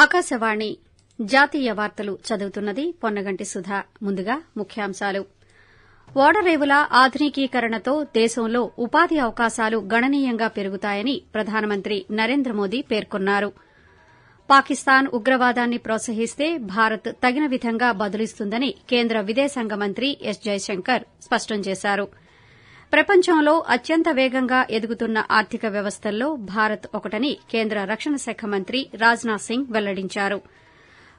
ఆకాశవాణి జాతీయ వార్తలు చదువుతున్నది పొన్నగంటి సుధా. ముందుగా ముఖ్యాంశాలు. ఓడరేవుల ఆధునికీకరణతో దేశంలో ఉపాధి అవకాశాలు గణనీయంగా పెరుగుతాయని ప్రధానమంత్రి నరేంద్ర మోదీ పేర్కొన్నారు. పాకిస్తాన్ ఉగ్రవాదాన్ని ప్రోత్సహిస్తే భారత్ తగిన విధంగా బదులిస్తుందని కేంద్ర విదేశాంగ మంత్రి ఎస్ జైశంకర్ స్పష్టం చేశారు. ప్రపంచంలో అత్యంత వేగంగా ఎదుగుతున్న ఆర్థిక వ్యవస్థల్లో భారత్ ఒకటని కేంద్ర రక్షణ శాఖ మంత్రి రాజ్నాథ్ సింగ్ వెల్లడించారు.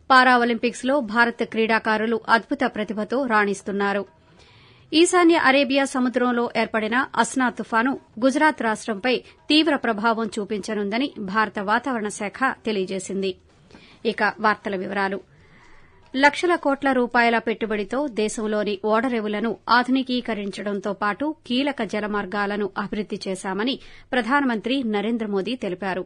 పారా ఒలింపిక్స్లో భారత క్రీడాకారులు అద్భుత ప్రతిభతో రాణిస్తున్నారు. ఈశాన్య అరేబియా సముద్రంలో ఏర్పడిన అస్నా తుపాను గుజరాత్ రాష్టంపై తీవ్ర ప్రభావం చూపించనుందని భారత వాతావరణ శాఖ తెలియజేసింది. ఇక వార్తల వివరాలు. లక్షల కోట్ల రూపాయల పెట్టుబడితో దేశంలోని ఓడరేవులను ఆధునికీకరించడంతో పాటు కీలక జలమార్గాలను అభివృద్ది చేశామని ప్రధానమంత్రి నరేంద్ర మోదీ తెలిపారు.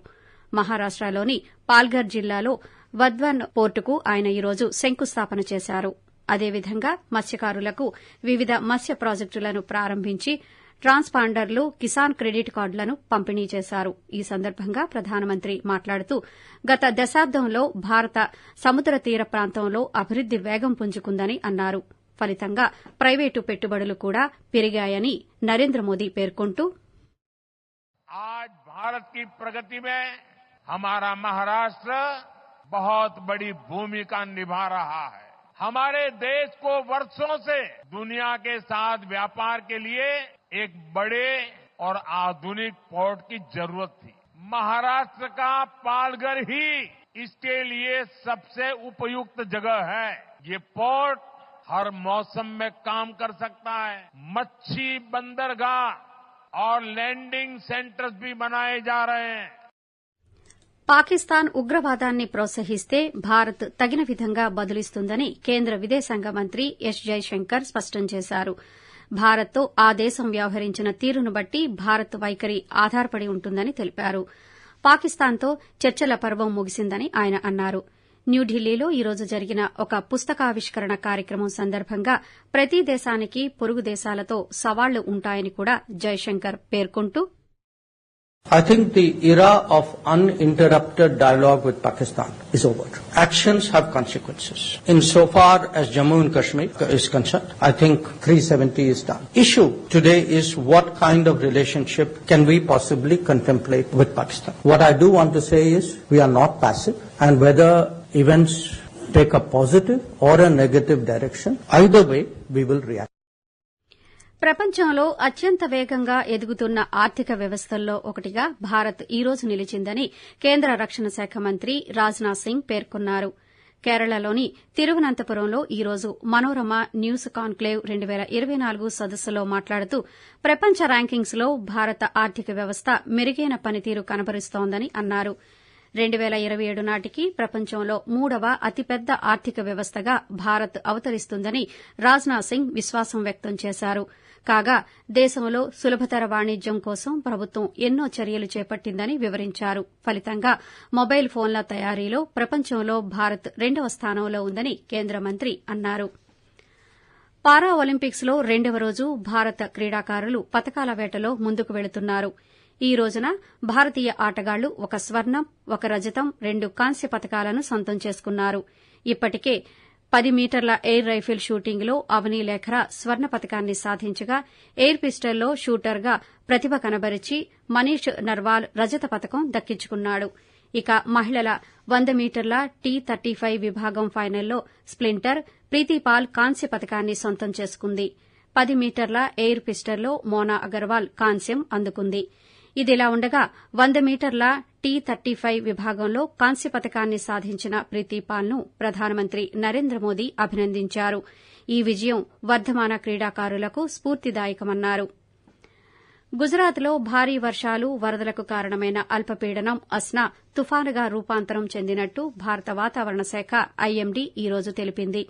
మహారాష్టలోని పాల్ఘర్ జిల్లాలో వధ్వన్ పోర్టుకు ఆయన ఈరోజు శంకుస్థాపన చేశారు. అదేవిధంగా మత్స్యకారులకు వివిధ మత్స్య ప్రాజెక్టులను ప్రారంభించి ట్రాన్స్పాండర్లు కిసాన్ క్రెడిట్ కార్డులను పంపిణీ చేశారు ఈ సందర్భంగా ప్రధానమంత్రి మాట్లాడుతూ గత దశాబ్దంలో భారత సముద్ర తీర ప్రాంతంలో అభివృద్ది వేగం పుంజుకుందని అన్నారు ఫలితంగా ప్రైవేటు పెట్టుబడులు కూడా పెరిగాయని నరేంద్ర మోదీ పేర్కొంటూ आज भारत की प्रगति में हमारा महाराष्ट्र बहुत बड़ी भूमिका निभा रहा है हमारे देश को वर्षों से दुनिया के साथ व्यापार के लिए एक बड़े और आधुनिक पोर्ट की जरूरत थी महाराष्ट्र का पालघर ही इसके लिए सबसे उपयुक्त जगह है ये पोर्ट हर मौसम में काम कर सकता है मच्छी बंदरगाह और लैंडिंग सेंटर्स भी बनाए जा रहे हैं పాకిస్తాన్ ఉగ్రవాదాన్ని ప్రోత్సహిస్తే భారత్ తగిన విధంగా బదులిస్తుందని కేంద్ర విదేశాంగ మంత్రి ఎస్ జైశంకర్ స్పష్టం చేశారు భారత్తో ఆ దేశం వ్యవహరించిన తీరును బట్టి భారత్ వైఖరి ఆధారపడి ఉంటుందని తెలిపారు. పాకిస్తాన్తో చర్చల పర్వం ముగిసిందని ఆయన అన్నారు. న్యూఢిల్లీలో ఈ రోజు జరిగిన ఒక పుస్తకావిష్కరణ కార్యక్రమం సందర్భంగా ప్రతి దేశానికి పొరుగు దేశాలతో సవాళ్ళు ఉంటాయని కూడా జైశంకర్ పేర్కొంటూ I think the era of uninterrupted dialogue with Pakistan is over. Actions have consequences. Insofar as Jammu and Kashmir is concerned, I think 370 is done. Issue today is what kind of relationship can we possibly contemplate with Pakistan. What I do want to say is we are not passive and whether events take a positive or a negative direction, either way we will react. ప్రపంచంలో అత్యంత వేగంగా ఎదుగుతున్న ఆర్థిక వ్యవస్థల్లో ఒకటిగా భారత్ ఈ రోజు నిలిచిందని కేంద్ర రక్షణ శాఖ మంత్రి రాజ్నాథ్ సింగ్ పేర్కొన్నారు. కేరళలోని తిరువనంతపురంలో ఈ రోజు మనోరమ న్యూస్ కాన్క్లేవ్ రెండు పేల ఇరవై నాలుగు సదస్సులో మాట్లాడుతూ ప్రపంచ ర్యాంకింగ్స్లో భారత ఆర్థిక వ్యవస్థ మెరుగైన పనితీరు కనబరుస్తోందని అన్నారు. రెండు పేల ఇరవై ఏడు నాటికి ప్రపంచంలో మూడవ అతిపెద్ద ఆర్థిక వ్యవస్థగా భారత్ అవతరిస్తుందని రాజ్నాథ్ సింగ్ విశ్వాసం వ్యక్తం చేశారు. కాగా దేశంలో సులభతర వాణిజ్యం కోసం ప్రభుత్వం ఎన్నో చర్యలు చేపట్టిందని వివరించారు. ఫలితంగా మొబైల్ ఫోన్ల తయారీలో ప్రపంచంలో భారత్ రెండవ స్థానంలో ఉందని కేంద్ర మంత్రి అన్నారు. పారా ఒలింపిక్స్లో రెండవ రోజు భారత క్రీడాకారులు పతకాల వేటలో ముందుకు వెళుతున్నారు. ఈ రోజున భారతీయ ఆటగాళ్ళు ఒక స్వర్ణం ఒక రజతం రెండు కాంస్య పతకాలను సొంతం చేసుకున్నారు. ఇప్పటికే పది మీటర్ల ఎయిర్ రైఫిల్ షూటింగ్లో అవనీ లేఖర స్వర్ణ పతకాన్ని సాధించగా ఎయిర్ పిస్టల్లో షూటర్గా ప్రతిభ కనబరిచి మనీష్ నర్వాల్ రజత పతకం దక్కించుకున్నాడు. ఇక మహిళల వంద మీటర్ల టీ థర్టీ ఫైవ్ విభాగం ఫైనల్లో స్ప్లింటర్ ప్రీతిపాల్ కాంస్య పతకాన్ని సొంతం చేసుకుంది. పది మీటర్ల ఎయిర్ పిస్టల్లో మోనా అగర్వాల్ కాంస్యం అందుకుంది. ఇదిలా ఉండగా వంద మీటర్ల టీ థర్టీ ఫైవ్ విభాగంలో కాంస్య పతకాన్ని సాధించిన ప్రీతిపాల్ను ప్రధానమంత్రి నరేంద్ర మోదీ అభినందించారు. ఈ విజయం వర్ధమాన క్రీడాకారులకు స్పూర్తిదాయకమన్నారు గుజరాత్లో భారీ వర్షాలు వరదలకు కారణమైన అల్పపీడనం అస్నా తుఫానుగా రూపాంతరం చెందినట్టు భారత వాతావరణ శాఖ ఐఎండీ ఈ రోజు తెలిపింది.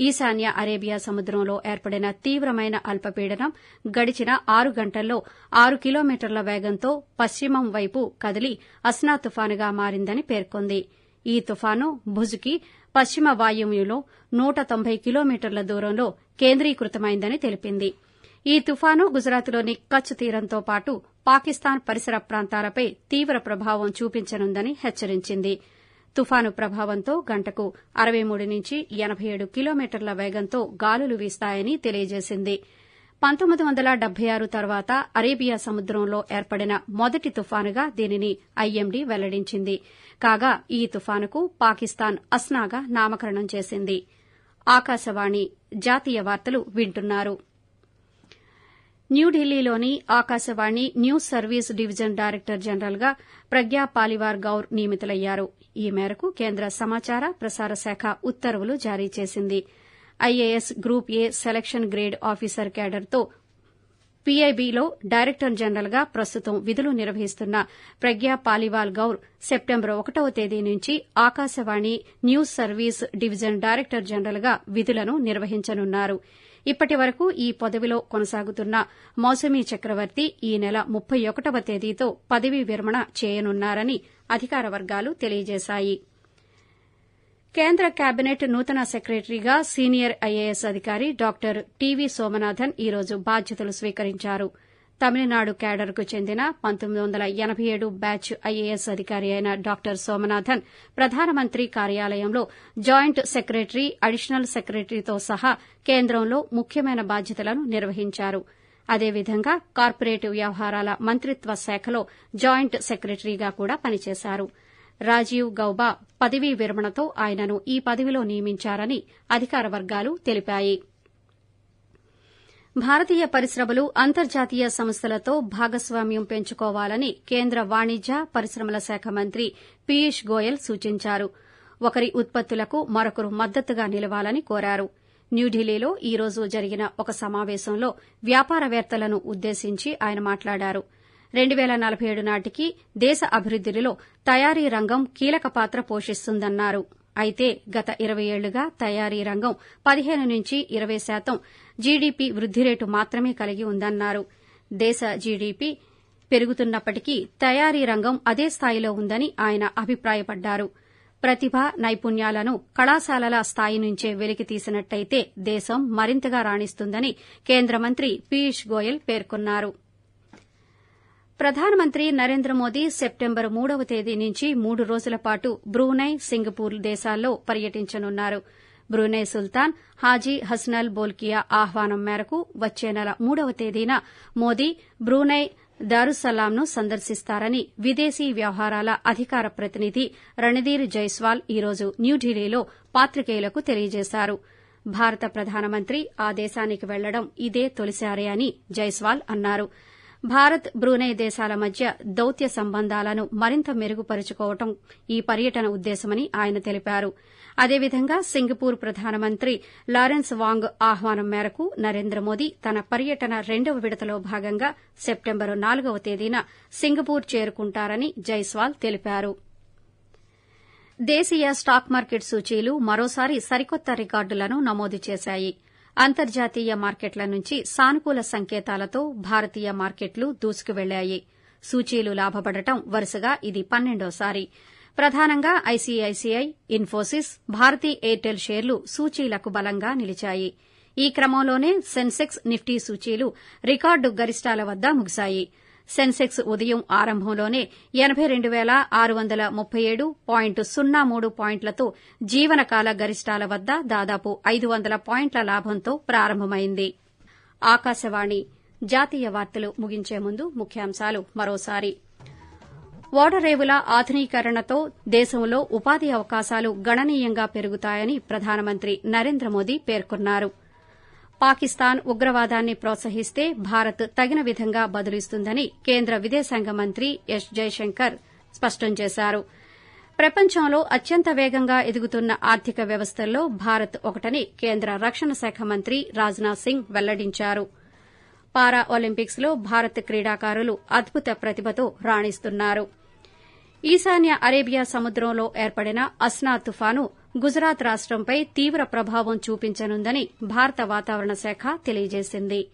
ఈశాన్య అరేబియా సముద్రంలో ఏర్పడిన తీవ్రమైన అల్పపీడనం గడిచిన ఆరు గంటల్లో ఆరు కిలోమీటర్ల వేగంతో పశ్చిమం వైపు కదిలి అస్నా తుఫానుగా మారిందని పేర్కొంది. ఈ తుఫాను భుజ్కి పశ్చిమ వాయువ్యంలో నూట తొంభై కిలోమీటర్ల దూరంలో కేంద్రీకృతమైందని తెలిపింది. ఈ తుఫాను గుజరాత్లోని కచ్ తీరంతో పాటు పాకిస్తాన్ పరిసర ప్రాంతాలపై తీవ్ర ప్రభావం చూపించనుందని హెచ్చరించింది. తుఫాను ప్రభావంతో గంటకు అరవై మూడు నుంచి ఎనబై ఏడు కిలోమీటర్ల వేగంతో గాలులు వీస్తాయని తెలియజేసింది. పంతొమ్మిది వందల డెబ్బై ఆరు తర్వాత అరేబియా సముద్రంలో ఏర్పడిన మొదటి తుఫానుగా దీనిని ఐఎండీ వెల్లడించింది. కాగా ఈ తుఫానుకు పాకిస్తాన్ అస్నాగా నామకరణం చేసింది ఆకాశవాణి జాతీయ వార్తలు వింటున్నారు న్యూఢిల్లీలోని Akashvani news service division director జనరల్గా ప్రగ్యా పాలివార్ గౌర్ నియమితులయ్యారు. ఈ మేరకు కేంద్ర సమాచార ప్రసార శాఖ ఉత్తర్వులు జారీ చేసింది. IAS group A selection grade officer క్యాడర్తో పీఐబీలో డైరెక్టర్ జనరల్గా ప్రస్తుతం విధులు నిర్వహిస్తున్న ప్రగ్యా పాలివాల్ గౌర్ సెప్టెంబర్ ఒకటవ తేదీ నుంచి Akashvani news service division director జనరల్గా విధులను నిర్వహించనున్నారు. ఇప్పటి వరకు ఈ పదవిలో కొనసాగుతున్న మౌసమీ చక్రవర్తి ఈ నెల ముప్పై ఒకటవ తేదీతో పదవీ విరమణ చేయనున్నారని అధికార వర్గాలు తెలియజేశాయి. కేంద్ర కేబినెట్ నూతన సెక్రటరీగా సీనియర్ ఐఏఎస్ అధికారి డాక్టర్ టీవీ సోమనాథన్ ఈ రోజు బాధ్యతలు స్వీకరించారు. తమిళనాడు క్యాడర్కు చెందిన పంతొమ్మిది వందల ఎనబై ఏడు బ్యాచ్ ఐఏఎస్ అధికారి అయిన డాక్టర్ సోమనాథన్ ప్రధానమంత్రి కార్యాలయంలో జాయింట్ సెక్రటరీ అడిషనల్ సెక్రటరీతో సహా కేంద్రంలో ముఖ్యమైన బాధ్యతలను నిర్వహించారు. అదేవిధంగా కార్పొరేట్ వ్యవహారాల మంత్రిత్వ శాఖలో జాయింట్ సెక్రటరీగా కూడా పనిచేశారు. రాజీవ్ గౌబా పదవీ విరమణతో ఆయనను ఈ పదవిలో నియమించారని అధికార వర్గాలు తెలిపాయి. భారతీయ పరిశ్రమలు అంతర్జాతీయ సంస్థలతో భాగస్వామ్యం పెంచుకోవాలని కేంద్ర వాణిజ్య పరిశ్రమల శాఖ మంత్రి పీయూష్ గోయల్ సూచించారు. ఒకరి ఉత్పత్తులకు మరొకరు మద్దతుగా నిలవాలని కోరారు. న్యూఢిల్లీలో ఈ రోజు జరిగిన ఒక సమావేశంలో వ్యాపారవేత్తలను ఉద్దేశించి ఆయన మాట్లాడారు. రెండు పేల నలభై ఏడు నాటికి దేశ అభివృద్దిలో తయారీ రంగం కీలక పాత్ర పోషిస్తుందన్నారు. అయితే గత ఇరవై ఏళ్ళుగా తయారీ రంగం పదిహేను నుంచి ఇరవై శాతం జీడీపీ వృద్ది రేటు మాత్రమే కలిగి ఉందన్నారు. దేశ జీడీపీ పెరుగుతున్నప్పటికీ తయారీ రంగం అదే స్థాయిలో ఉందని ఆయన అభిప్రాయపడ్డారు. ప్రతిభ నైపుణ్యాలను కళాశాలల స్థాయి నుంచే వెలికి తీసినట్టయితే దేశం మరింతగా రాణిస్తుందని కేంద్ర మంత్రి పీయూష్ గోయల్ పేర్కొన్నారు. ప్రధానమంత్రి నరేంద్ర మోదీ సెప్టెంబర్ మూడవ తేదీ నుంచి మూడు రోజుల పాటు బ్రూనై సింగపూర్ దేశాల్లో పర్యటించనున్నారు. బ్రూనై సుల్తాన్ హాజీ హస్నల్ బోల్కియా ఆహ్వానం మేరకు వచ్చే నెల మూడవ తేదీన మోదీ బ్రూనై దారుసలాంను సందర్శిస్తారని విదేశీ వ్యవహారాల అధికార ప్రతినిధి రణధీర్ జైస్వాల్ ఈ రోజు న్యూఢిల్లీలో పాత్రికేయులకు తెలియజేశారు. భారత ప్రధానమంత్రి ఆ దేశానికి వెళ్ళడం ఇదే తొలిసారే అని జైస్వాల్ అన్నారు. భారత్ బ్రూనై దేశాల మధ్య దౌత్య సంబంధాలను మరింత మెరుగుపరుచుకోవడం ఈ పర్యటన ఉద్దేశమని ఆయన తెలిపారు. అదేవిధంగా సింగపూర్ ప్రధానమంత్రి లారెన్స్ వాంగ్ ఆహ్వానం మేరకు నరేంద్ర మోదీ తన పర్యటన రెండవ విడతలో భాగంగా సెప్టెంబరు నాలుగవ తేదీన సింగపూర్ చేరుకుంటారని జైస్వాల్ తెలిపారు. దేశీయ స్టాక్ మార్కెట్ సూచీలు మరోసారి సరికొత్త రికార్డులను నమోదు చేశాయి. అంతర్జాతీయ మార్కెట్ల నుంచి సానుకూల సంకేతాలతో భారతీయ మార్కెట్లు దూసుకువెళ్ళాయి. సూచీలు లాభపడటం వరుసగా ఇది పన్నెండోసారి. ప్రధానంగా ఐసీఐసీఐ ఇన్ఫోసిస్ భారతీ ఎయిర్టెల్ షేర్లు సూచీలకు బలంగా నిలిచాయి. ఈ క్రమంలోనే సెన్సెక్స్ నిఫ్టీ సూచీలు రికార్డు గరిష్టాల వద్ద ముగిశాయి. సెన్సెక్స్ ఉదయం ఆరంభంలోనే ఎనబై రెండు పేల ఆరు వందల ముప్పై ఏడు పాయింట్ సున్నా మూడు పాయింట్లతో జీవనకాల గరిష్టాల వద్ద దాదాపు ఐదు వందల పాయింట్ల లాభంతో ప్రారంభమైంది. ఆకాశవాణి జాతీయ వార్తలు ముగించే ముందు ముఖ్యాంశాలు మరోసారి. ఓడరేవుల ఆధునీకరణతో దేశంలో ఉపాధి అవకాశాలు గణనీయంగా పెరుగుతాయని ప్రధానమంత్రి నరేంద్ర మోదీ పేర్కొన్నారు. పాకిస్తాన్ ఉగ్రవాదాన్ని ప్రోత్సహిస్తే భారత్ తగిన విధంగా బదులిస్తుందని కేంద్ర విదేశాంగ మంత్రి ఎస్ జైశంకర్ స్పష్టం చేశారు. ప్రపంచంలో అత్యంత వేగంగా ఎదుగుతున్న ఆర్థిక వ్యవస్థల్లో భారత్ ఒకటని కేంద్ర రక్షణ శాఖ మంత్రి రాజ్నాథ్ సింగ్ వెల్లడించారు. పారా ఒలింపిక్స్లో భారత్ క్రీడాకారులు అద్భుత ప్రతిభతో రాణిస్తున్నారు. ఈశాన్య అరేబియా సముద్రంలో ఏర్పడిన అస్నా తుఫాను గుజరాత్ రాష్టంపై తీవ్ర ప్రభావం చూపించనుందని భారత వాతావరణ శాఖ తెలియజేసింది.